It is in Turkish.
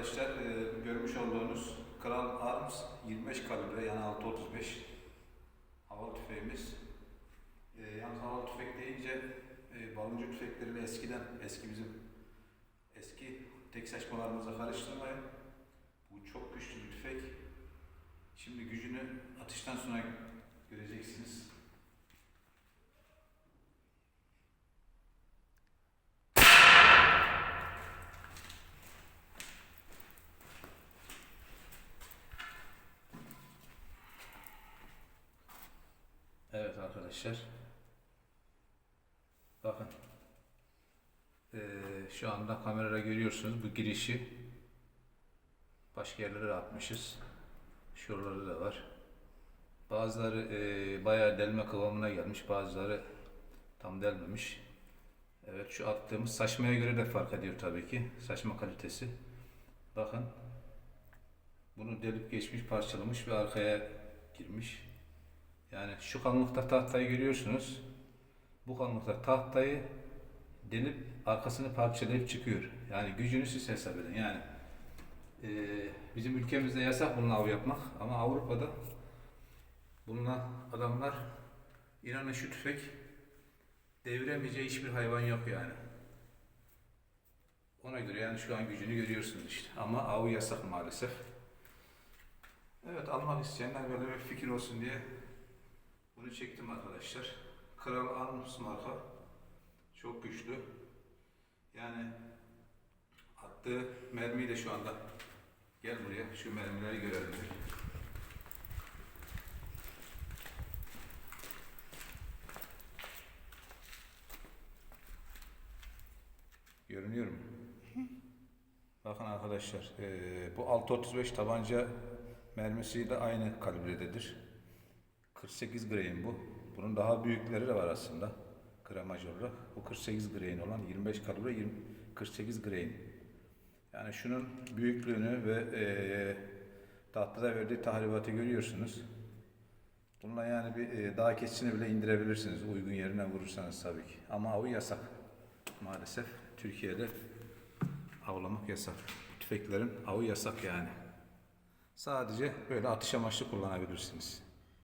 arkadaşlar e, görmüş olduğunuz Kral Arms 25 kalibre yani 6.35 havalı tüfeğimiz. E, yalnız havalı tüfek deyince e, baloncu tüfeklerini eskiden eski bizim eski tek saçmalarımıza karıştırmayın. Bu çok güçlü bir tüfek. Şimdi gücünü atıştan sonra göreceksiniz. Evet arkadaşlar. Bakın. Ee, şu anda kamerada görüyorsunuz bu girişi. Başka yerlere atmışız. Şuraları da var. Bazıları e, bayağı delme kıvamına gelmiş. Bazıları tam delmemiş. Evet şu attığımız saçmaya göre de fark ediyor tabii ki. Saçma kalitesi. Bakın. Bunu delip geçmiş, parçalamış ve arkaya girmiş. Yani şu kalınlıkta tahtayı görüyorsunuz. Bu kalınlıkta tahtayı delip arkasını parçalayıp çıkıyor. Yani gücünü siz hesap edin. Yani eee, bizim ülkemizde yasak bununla av yapmak ama Avrupa'da bununla adamlar inanın şu tüfek deviremeyeceği hiçbir hayvan yok yani. Ona göre yani şu an gücünü görüyorsunuz işte. Ama av yasak maalesef. Evet almak isteyenler böyle bir fikir olsun diye bunu çektim arkadaşlar. Kral Arms marka. Çok güçlü. Yani attığı mermiyi de şu anda gel buraya şu mermileri görelim. Görünüyor mu? Bakın arkadaşlar, eee, bu 6.35 tabanca mermisi de aynı kalibrededir. 48 grain bu. Bunun daha büyükleri de var aslında. Gramaj olarak. Bu 48 grain olan 25 kalibre 20, 48 grain. Yani şunun büyüklüğünü ve eee tahtada verdiği tahribatı görüyorsunuz. Bununla yani bir eee, dağ keçisini bile indirebilirsiniz uygun yerine vurursanız tabii ki. Ama avı yasak. Maalesef Türkiye'de avlamak yasak. Tüfeklerin avı yasak yani. Sadece böyle atış amaçlı kullanabilirsiniz.